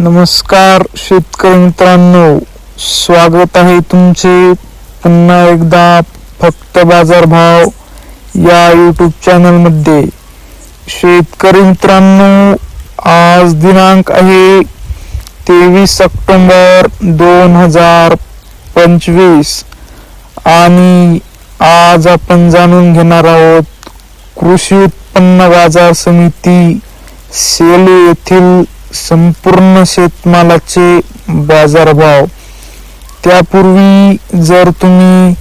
नमस्कार शेतकरी मित्रांनो. स्वागत आहे तुमचे पुन्हा एकदा फक्त बाजारभाव या यूट्यूब चॅनलमध्ये शेतकरी मित्रांनो आज दिनांक आहे तेवीस ऑक्टोंबर दोन हजार पंचवीस. आणि आज आपण जाणून घेणार आहोत कृषी उत्पन्न बाजार समिती सेलू येथील संपूर्ण शेतमालाचे बाजारभाव. त्यापूर्वी जर तुम्ही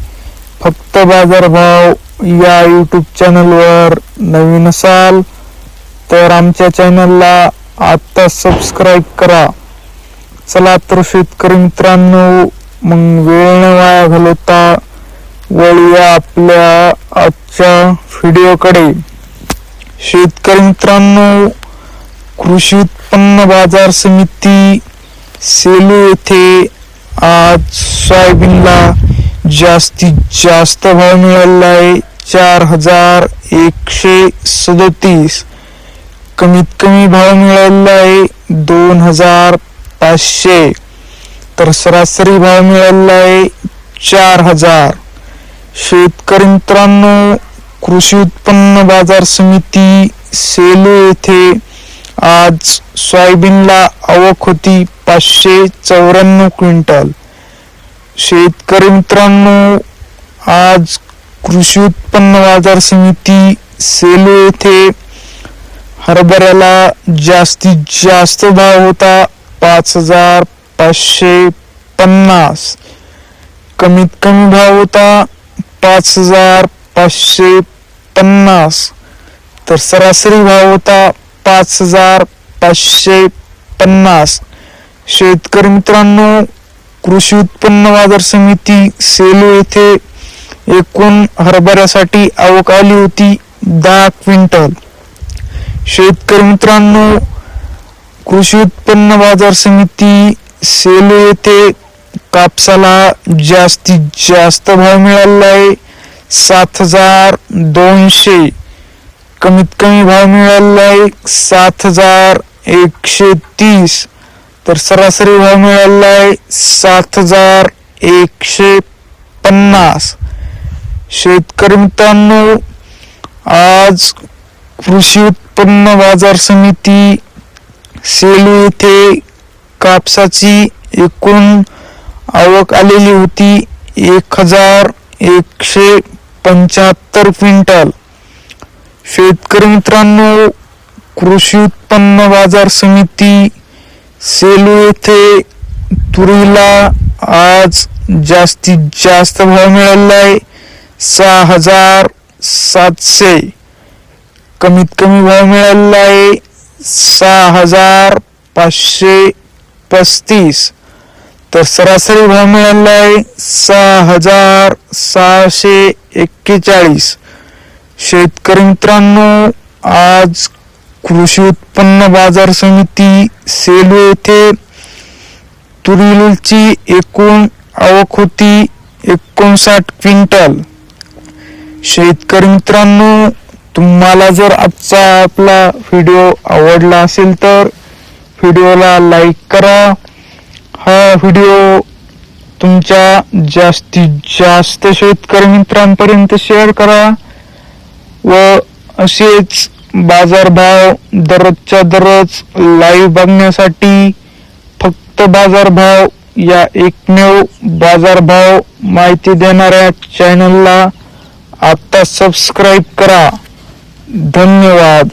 फक्त बाजारभाव या यूट्यूब चॅनलवर नवीन असाल तर आमच्या चॅनलला आत्ता सबस्क्राईब करा. चला तर शेतकरी मित्रांनो मग वेळ न वाया घालवता वळूया आपल्या आजच्या व्हिडिओकडे शेतकरी मित्रांनो कृषी उत्पन्न बाजार समिती सेलू येथे आज सोयाबीनला जास्तीत जास्त भाव मिळाला आहे चार हजार एकशे सदोतीस. कमीत कमी भाव मिळाला आहे दोन हजार पाचशे तर सरासरी भाव मिळाला आहे चार हजार शेतकरी मित्रांनो कृषी उत्पन्न बाजार समिती सेलू येथे आज सोयाबीनला आवक होती पाचशे चौऱ्याण्णव क्विंटल. शेतकरी मित्रांनो आज कृषी उत्पन्न बाजार समिती सेलू येथे हरभऱ्याला जास्तीत जास्त भाव होता पाच हजार पाचशे पन्नास. कमीत कमी भाव होता पाच हजार पाचशे पन्नास. तर सरासरी भाव होता पाच हजार पाचशे पन्नास. शेतकरी मित्रांनो कृषी उत्पन्न बाजार समिती सेलू येथे एकूण हरभऱ्यासाठी आवक आली होती दहा क्विंटल. शेतकरी मित्रांनो कृषी उत्पन्न बाजार समिती सेलू येथे कापसाला जास्तीत जास्त भाव मिळाला आहे. सात हजार दोनशे कमीत कमी भाव मिळाला आहे सात हजार एकशे तीस. तर सरासरी भाव मिळाला आहे सात हजार एकशे पन्नास. शेतकरी मित्रांनो आज कृषी उत्पन्न बाजार समिती सेलू येथे कापसाची एकूण आवक आलेली होती एक हजार एकशे पंच्याहत्तर क्विंटल. शेतकरी मित्रांनो कृषी उत्पन्न बाजार समिती सेलू येथे तुरीला आज जास्तीत जास्त भाव मिळाला आहे. सहा हजार सातशे कमीत कमी भाव मिळालेला आहे. सहा हजार पाचशे पस्तीस. तर सरासरी भाव मिळाला आहे सहा हजार सहाशे एक्केचाळीस. शेतकरी मित्रांनो आज कृषी उत्पन्न बाजार समिती सेलू येथे तुरीलची एकूण आवक होती एकोणसाठ क्विंटल. शेतकरी मित्रांनो तुम्हाला जर आजचा आपला व्हिडिओ आवडला असेल तर व्हिडिओला लाईक करा. हा व्हिडिओ तुमच्या जास्तीत जास्त शेतकरी मित्रांपर्यंत शेअर करा. व असेच बाजारभाव दररोजच्या दररोज लाईव्ह बघण्यासाठी फक्त बाजारभाव या एकमेव बाजारभाव माहिती देणाऱ्या चॅनलला आत्ता सबस्क्राईब करा. धन्यवाद.